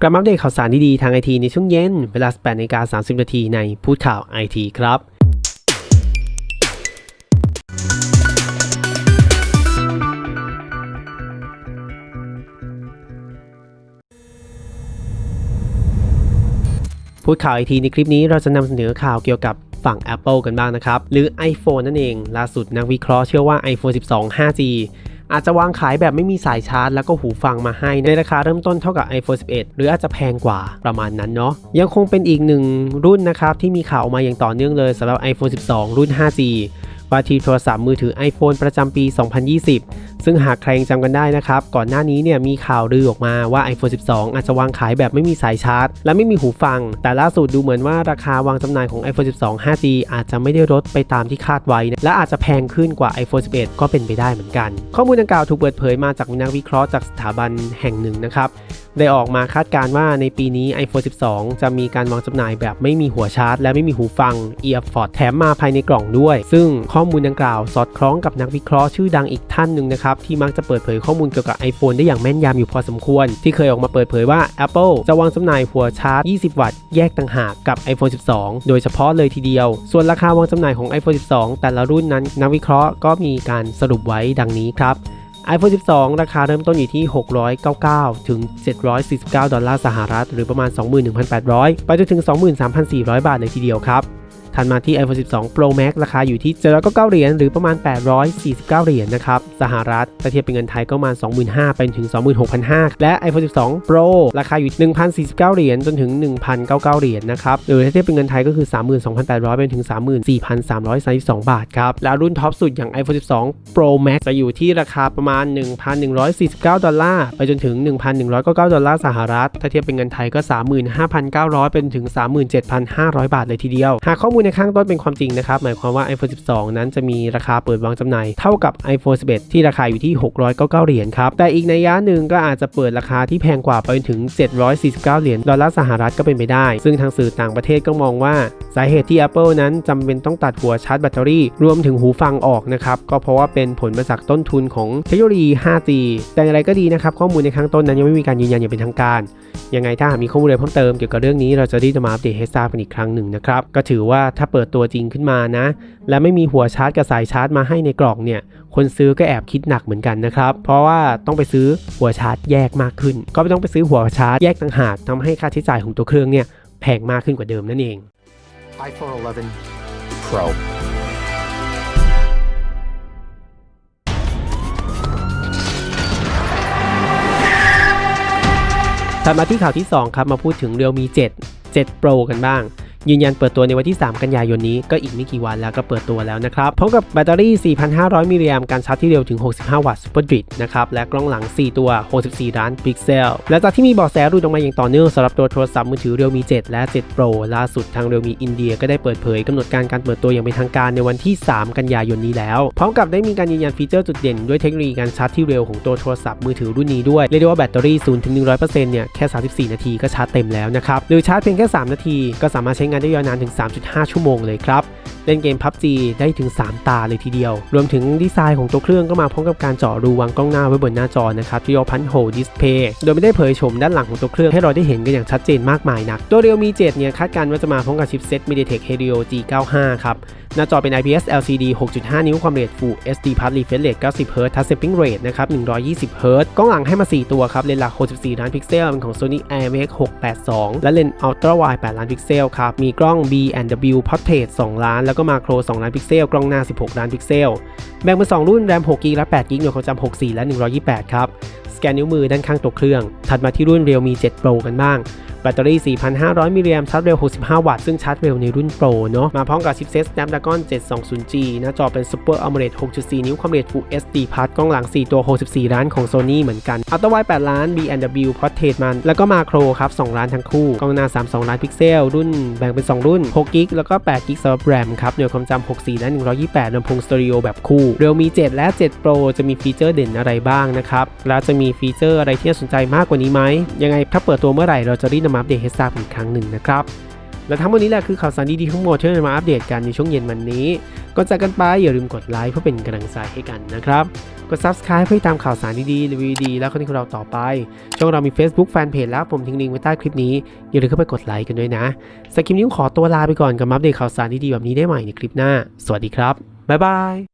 กลับมาอัปเดตข่าวสารดีๆทางไอทีในช่วงเย็น เวลา 18นาฬิกา30 นาทีในพูดข่าวไอทีครับพูดข่าวไอทีในคลิปนี้เราจะนำเสนอข่าวเกี่ยวกับฝั่ง Apple กันบ้างนะครับ หรือ iPhone นั่นเอง ล่าสุดนักวิเคราะห์เชื่อว่า iPhone 12 5G อาจจะวางขายแบบไม่มีสายชาร์จ แล้วก็หูฟังมาให้ในราคาเริ่มต้นเท่ากับ iPhone 11 หรืออาจจะแพงกว่าประมาณนั้นเนาะยังคงเป็นอีกหนึ่งรุ่นนะครับที่มีข่าวออกมาอย่างต่อเนื่องเลยสำหรับ iPhone 12 รุ่น 5G ว่าทีโทรศัพท์มือถือ iPhone ประจำปี 2020 ซึ่งหากใครยังจำกันได้นะครับ ก่อนหน้านี้เนี่ยมีข่าวลือออกมาว่า iPhone 12 อาจจะวางขายแบบไม่มีสายชาร์จ และไม่มีหูฟัง แต่ล่าสุดดูเหมือนว่าราคาวางจำหน่ายของ iPhone 12 5G อาจจะไม่ได้ลดไปตามที่คาดไว้ และอาจจะแพงขึ้นกว่า iPhone 11 ก็เป็นไปได้เหมือนกัน ข้อมูลดังกล่าวถูกเปิดเผยมาจากนักวิเคราะห์จากสถาบันแห่งหนึ่งนะครับได้ออกมาคาดการณ์ว่าในปีนี้ iPhone 12 จะมีการวางจำหน่ายแบบไม่มีหัวชาร์จ และไม่มีหูฟัง Earpod แถมมาภายในกล่องด้วย ซึ่งข้อมูลดังกล่าวสอดคล้องกับนักวิเคราะห์ชื่อดังอีกท่านหนึ่งนะครับที่มักจะเปิดเผยข้อมูลเกี่ยวกับ iPhone ได้อย่างแม่นยำอยู่พอสมควร ที่เคยออกมาเปิดเผยว่า Apple จะวางจำหน่ายหัวชาร์จ 20 วัตต์แยกต่างหากกับ iPhone 12 โดยเฉพาะเลยทีเดียว ส่วนราคาวางจำหน่ายของ iPhone 12 แต่ละรุ่นนั้นนักวิเคราะห์ก็มีการสรุปไว้ดังนี้ครับ iPhone 12 ราคาเริ่มต้นอยู่ที่ 699 ถึง 749 ดอลลาร์สหรัฐ หรือประมาณ 21,800 ไปจนถึง 23,400 บาทเลยทีเดียวครับ ถัดมาที่ iPhone 12 Pro Max ราคาอยู่ที่799เหรียญหรือประมาณ 849 เหรียญนะครับ สหรัฐถ้าเทียบเป็นเงินไทยก็ประมาณ25,000ไปถึง 26,500 และ iPhone 12 Pro ราคาอยู่ 1,049 เหรียญจนถึง 1,099 เหรียญนะครับ หรือถ้าเทียบเป็นเงินไทยก็คือ 32,800ไปถึง 34,332 บาทครับ แล้วรุ่นท็อปสุดอย่าง iPhone 12 Pro Max จะอยู่ที่ราคาประมาณ 1,149 ดอลลาร์ไปจนถึง 1,199 ดอลลาร์สหรัฐ ถ้าเทียบเป็นเงินไทยก็ 35,900เป็นถึง 37,500 บาทเลยทีเดียว หากข้อมูลในข้างต้นเป็นความจริงนะครับ หมายความว่า iPhone 12 นั้นจะมีราคาเปิดวางจำหน่ายเท่ากับ iPhone 11 ที่ราคาอยู่ที่ 699 เหรียญครับ แต่อีกในยะหนึ่งก็อาจจะเปิดราคาที่แพงกว่าไปจนถึง 749 เหรียญดอลลาร์สหรัฐก็เป็นไปได้ ซึ่งทางสื่อต่างประเทศก็มองว่าสาเหตุที่ Apple นั้นจำเป็นต้องตัดหัวชาร์จแบตเตอรี่ รวมถึงหูฟังออกนะครับ ก็เพราะว่าเป็นผลมาจากต้นทุนของเทคโนโลยี 5G แต่อย่างไรก็ดีนะครับ ข้อมูลในข้างต้นนั้นยังไม่มีการยืนยันอย่างเป็นทางการ ยังไงถ้าหากมีข้อมูลอะไรเพิ่มเติมเกี่ยวกับเรื่องนี้เราจะรีบมาอัปเดตให้ทราบกันอีกครั้งหนึ่งนะครับ ก็ถือว่าถ้าเปิดตัวจริงขึ้นมานะ และไม่มีหัวชาร์จกับสายชาร์จมาให้ในกล่องเนี่ย คนซื้อก็แอบคิดหนักเหมือนกันนะครับ เพราะว่าต้องไปซื้อหัวชาร์จแยกมากขึ้น ก็ไม่ต้องไปซื้อหัวชาร์จแยกต่างหากทำให้ค่าใช้จ่ายของตัวเครื่องเนี่ยแพงมากขึ้นกว่าเดิมนั่นเอง iPhone 11 Pro ถัดมาที่ข่าวที่ 2 ครับ มาพูดถึง Realme 7 7 Pro กันบ้าง ยืนยันเปิดตัวในวันที่ 3 กันยายนนี้ก็อีกไม่กี่วันแล้วก็เปิดตัวแล้วนะครับพร้อมกับแบตเตอรี่ 4,500 มิลลิแอมการชาร์จที่เร็วถึง 65 วัตต์ Super Drit นะครับและกล้องหลัง 4 ตัว 64 ล้านพิกเซลและจากที่มีเบาะแสรุดออกมาอย่างต่อเนื่องสำหรับตัวโทรศัพท์มือถือ Realme 7และ 7 Pro ล่าสุดทาง Realme อินเดียก็ได้เปิดเผยกำหนดการการเปิดตัวอย่างเป็นทางการในวันที่ 3 กันยายนนี้แล้ว พร้อมกับได้มีการยืนยันฟีเจอร์จุดเด่นด้วยเทคโนโลยีการชาร์จที่เร็วของตัวโทรศัพท์มือถือรุ่นนี้ด้วยเรียกได้ว่าแบตเตอรี่0ถึง100%เนี่ยแค่ 34 นาทีก็ชาร์จเต็มแล้วนะครับหรือชาร์จเพียงแค่ 3 นาทีก็สามารถใช้งานได้ยาวนานถึง 3.5 ชั่วโมงเลยครับ เล่นเกม PUBG ได้ถึง 3 ตาเลยทีเดียว รวมถึงดีไซน์ของตัวเครื่องก็มาพร้อมกับการเจาะรูวางกล้องหน้าไว้บนหน้าจอนะครับที่เรียกพันโฮดิสเพย์โดยไม่ได้เผยโฉมด้านหลังของตัวเครื่องให้เราได้เห็นกันอย่างชัดเจนมากมายนัก ตัว Realme 7เนี่ยคาดการณ์ว่าจะมาพร้อมกับชิปเซ็ต MediaTek Helio G95 ครับหน้าจอเป็น IPS LCD 6.5 นิ้วความเร็ว Full HD Plus Refresh Rate 90 Hz Touch Sampling Rate นะครับ 120 Hz กล้องหลังให้มา 4 ตัวครับ เลนส์หลัก 64 ล้านพิกเซลเป็นของ Sony IMX 682 และเลนส์ Ultra Wide 8 ล้านพิกเซลครับ มีกล้อง B&W Portrait 2 ล้านแล้วก็มาโคร 2 ล้านพิกเซล กล้องหน้า 16 ล้านพิกเซล แบ่งเป็น 2 รุ่น แรม 6 กิกและ 8 กิกหน่วยความจำ64 และ 128 ครับ สแกนนิ้วมือด้านข้างตัวเครื่อง ถัดมาที่รุ่น Realme 7 Pro กันบ้าง แบตเตอรี่ 4,500 มิลลิแอมชาร์จเร็ว 65 วัตต์ ซึ่งชาร์จเร็วในรุ่น Pro เนาะ มาพร้อมกับชิปเซ็ต Snapdragon 720G หน้าจอเป็น Super AMOLED 6.4 นิ้วความเร็ว Full HD Plus กล้องหลัง 4 ตัว 64 ล้านของ Sony เหมือนกัน Ultra Wide 8ล้าน B&W Portrait มัน แล้วก็มาโครครับ 2 ล้านทั้งคู่ กล้องหน้า 32 ล้านพิกเซล รุ่นแบ่งเป็น 2 รุ่น6กิกแล้วก็8กิกสำหรับ RAM ครับหน่วยความจำ64และ128ลำโพงสเตอริโอแบบคู่ Realme 7และ 7 Pro จะมีฟีเจอร์เด่นอะไรบ้างนะครับแล้วจะมีฟีเจอร์อะไรที่น่าสนใจมากกว่านี้ไหมยังไงถ้าเปิดตัวเมื่อไหร่เราจะรีบนำมาอัปเดตให้ทราบอีกครั้งหนึ่งนะครับ และทั้งหมดนี้แหละคือข่าวสารดีๆทั้งหมดที่เรามาอัปเดตกันในช่วงเย็นวันนี้ก่อนจากกันไปอย่าลืมกดไลค์เพื่อเป็นกำลังใจให้กันนะครับ กด subscribe เพื่อติดตามข่าวสารดีๆรีวิวดีๆแล้วคอนเทนต์ของเราต่อไป ช่องเรามี Facebook Fanpage แล้วผมทิ้งลิงก์ไว้ใต้คลิปนี้ อย่าลืมเข้าไปกดไลค์กันด้วยนะสำหรับคลิปนี้ขอตัวลาไปก่อนกับมาอัปเดตข่าวสารดีๆแบบนี้ได้ใหม่ในคลิปหน้า สวัสดีครับบ๊ายบาย